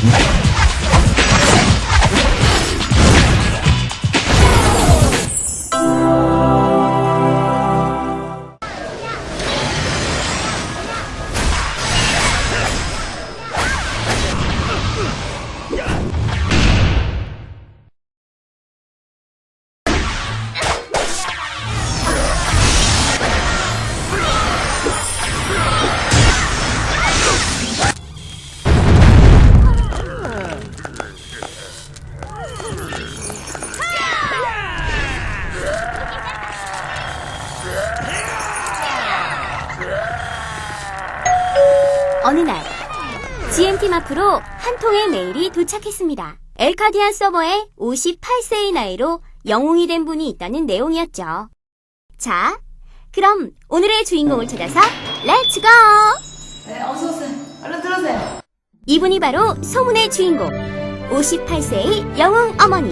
Mm-hmm. 어느 날 GMT 마프로 한 통의 메일이 도착했습니다. 엘카디안 서버에 58세의 나이로 영웅이 된 분이 있다는 내용이었죠. 자, 그럼 오늘의 주인공을 찾아서 렛츠고! 네, 어서 오세요. 얼른 들어오세요. 이분이 바로 소문의 주인공 58세의 영웅 어머니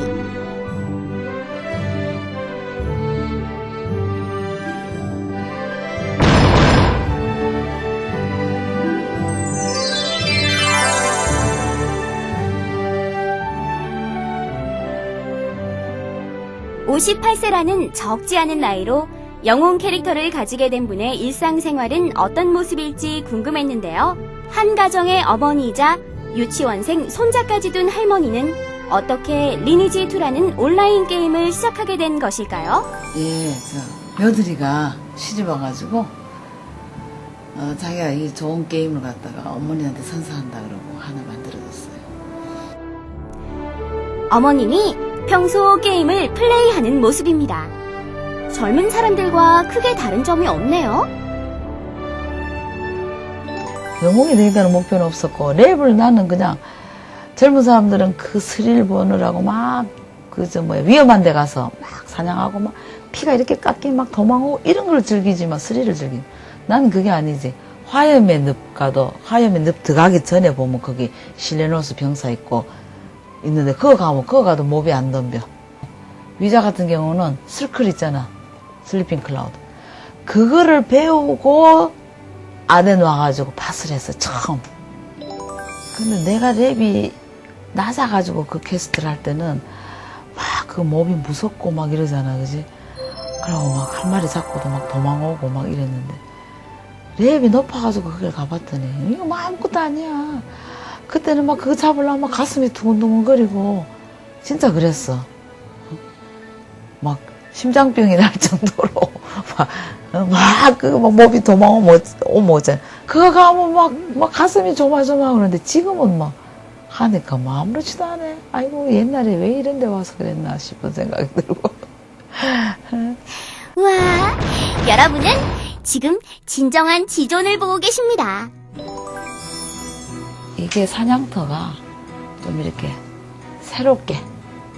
(58세라는) 적지 않은 나이로 영웅 캐릭터를 가지게 된 분의 일상생활은 어떤 모습일지 궁금했는데요. 한 가정의 어머니이자 유치원생 손자까지 둔 할머니는 어떻게 리니지2라는 온라인 게임을 시작하게 된 것일까요? 예, 저 며느리가 시집 와가지고 어, 자기가 이 좋은 게임을 갖다가 어머니한테 선사한다 그러고 하나 만들어줬어요. 어머님이 평소 게임을 플레이하는 모습입니다. 젊은 사람들과 크게 다른 점이 없네요. 영웅이 되겠다는 목표는 없었고 랩을 나는 그냥 젊은 사람들은 그 스릴 보느라고 막 그저 뭐야 위험한 데 가서 막 사냥하고 막 피가 이렇게 깎인 막 도망오고 이런 걸 즐기지만 스릴을 즐기 나는 그게 아니지 화염의 늪 가도 화염의 늪 들어가기 전에 보면 거기 실레노스 병사 있고 있는데 그거 가면 그거 가도 몸이 안 덤벼. 위자 같은 경우는 슬클 있잖아. 슬리핑 클라우드. 그거를 배우고 아덴 와가지고 팟을 했어 처음. 근데 내가 랩이 낮아가지고 그 퀘스트를 할 때는 막 그 몸이 무섭고 막 이러잖아 그지? 그러고 막 한 마리 잡고도 막 도망오고 막 이랬는데 랩이 높아가지고 그걸 가봤더니 이거 뭐 아무것도 아니야 그때는 막 그거 잡으려면 막 가슴이 두근두근거리고 진짜 그랬어. 막 심장병이 날 정도로 막 그거 막 몸이 도망오면 오면 오잖아 그거 가면 막, 막 가슴이 조마조마 그러는데 지금은 막 하니까 뭐 아무렇지도 않네 아이고 옛날에 왜 이런 데 와서 그랬나 싶은 생각이 들고. 우와, 여러분은 지금 진정한 지존을 보고 계십니다. 이게 사냥터가 좀 이렇게 새롭게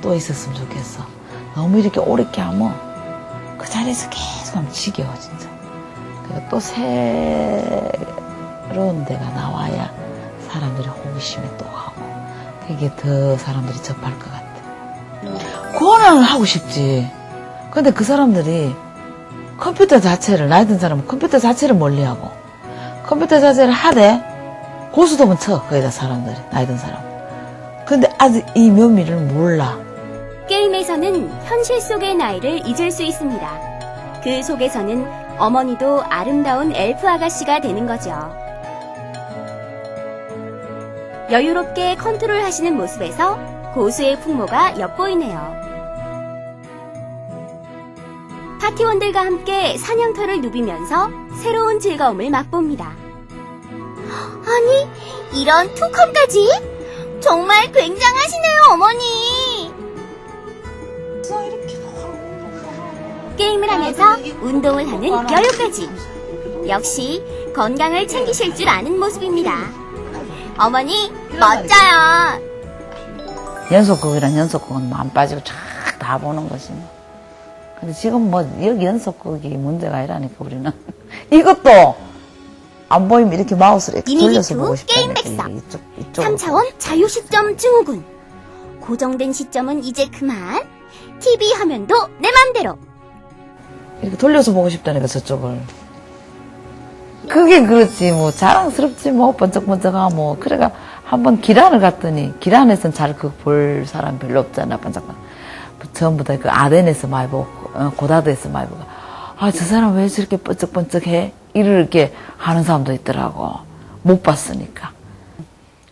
또 있었으면 좋겠어. 너무 이렇게 오래게 하면 그 자리에서 계속 하면 지겨워 진짜. 그리고 또 새로운 데가 나와야 사람들이 호기심이 또 하고 그게 더 사람들이 접할 것 같아. 권한을 하고 싶지. 근데 그 사람들이 컴퓨터 자체를 나이 든 사람은 컴퓨터 자체를 멀리 하고 컴퓨터 자체를 하되 고수도면 쳐 거기다 사람들이 나이 든 사람 근데 아직 이 묘미를 몰라 게임에서는 현실 속의 나이를 잊을 수 있습니다. 그 속에서는 어머니도 아름다운 엘프 아가씨가 되는 거죠. 여유롭게 컨트롤 하시는 모습에서 고수의 풍모가 엿보이네요. 파티원들과 함께 사냥터를 누비면서 새로운 즐거움을 맛봅니다. 아니, 이런 투컴까지? 정말 굉장하시네요, 어머니! 게임을 하면서 운동을 하는 여유까지. 역시 건강을 챙기실 줄 아는 모습입니다. 어머니, 멋져요. 연속극이란 연속극은 뭐안 빠지고 쫙 다 보는 거지 뭐. 근데 지금 뭐 여기 연속극이 문제가 아니라니까 우리는 이것도 안 보이면 이렇게 마우스를 이렇게 이미지 돌려서 투 보고 게임 싶다니까 백서. 이게 이쪽 이쪽으로 3차원 자유 시점 증후군. 고정된 시점은 이제 그만. TV 화면도 내 맘대로. 이렇게 돌려서 보고 싶다니까 저쪽을 그게 그렇지 뭐 자랑스럽지 뭐 번쩍번쩍하고 뭐 그래가 한번 기란을 갔더니 기란에서는 잘그 볼 사람 별로 없잖아 반짝반 전부 다 그 아덴에서 많이 보고 어, 고다드에서 많이 보고 아 저 사람 왜 저렇게 번쩍번쩍해 이렇게 하는 사람도 있더라고. 못 봤으니까.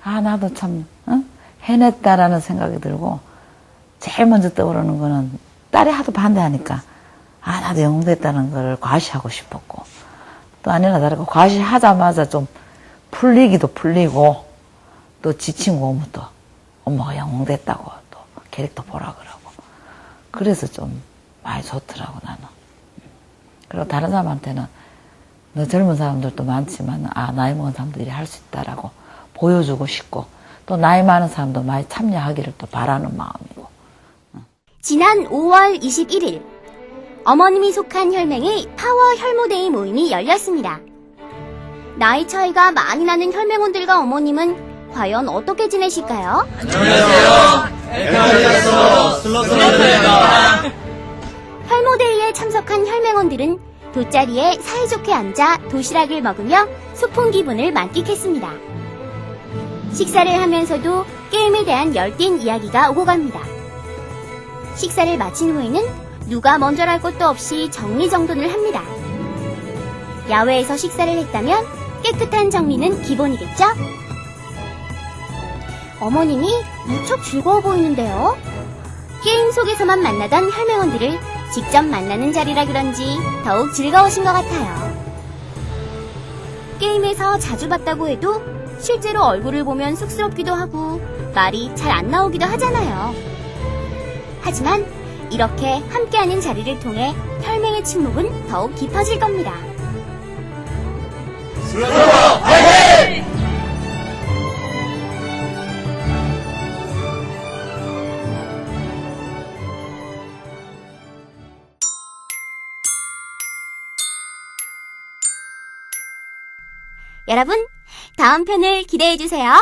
아 나도 참 어? 해냈다라는 생각이 들고 제일 먼저 떠오르는 거는 딸이 하도 반대하니까 아 나도 영웅됐다는 걸 과시하고 싶었고. 또 아니나 다를까 과시하자마자 좀 풀리기도 풀리고 또 지친 거 오면 또 엄마가 영웅됐다고 또 캐릭터 보라 그러고. 그래서 좀 많이 좋더라고 나는. 그리고 다른 사람한테는 너 젊은 사람들도 많지만 아 나이 먹은 사람들이 할 수 있다라고 보여주고 싶고 또 나이 많은 사람도 많이 참여하기를 또 바라는 마음이고 지난 5월 21일 어머님이 속한 혈맹의 파워 혈모데이 모임이 열렸습니다. 나이 차이가 많이 나는 혈맹원들과 어머님은 과연 어떻게 지내실까요? 혈모데이에 참석한 혈맹원들은 돗자리에 사이좋게 앉아 도시락을 먹으며 소풍 기분을 만끽했습니다. 식사를 하면서도 게임에 대한 열띤 이야기가 오고 갑니다. 식사를 마친 후에는 누가 먼저랄 것도 없이 정리정돈을 합니다. 야외에서 식사를 했다면 깨끗한 정리는 기본이겠죠? 어머님이 무척 즐거워 보이는데요. 게임 속에서만 만나던 혈맹원들을 직접 만나는 자리라 그런지 더욱 즐거우신 것 같아요. 게임에서 자주 봤다고 해도 실제로 얼굴을 보면 쑥스럽기도 하고 말이 잘 안 나오기도 하잖아요. 하지만 이렇게 함께하는 자리를 통해 혈맹의 친목은 더욱 깊어질 겁니다. 여러분, 다음 편을 기대해 주세요.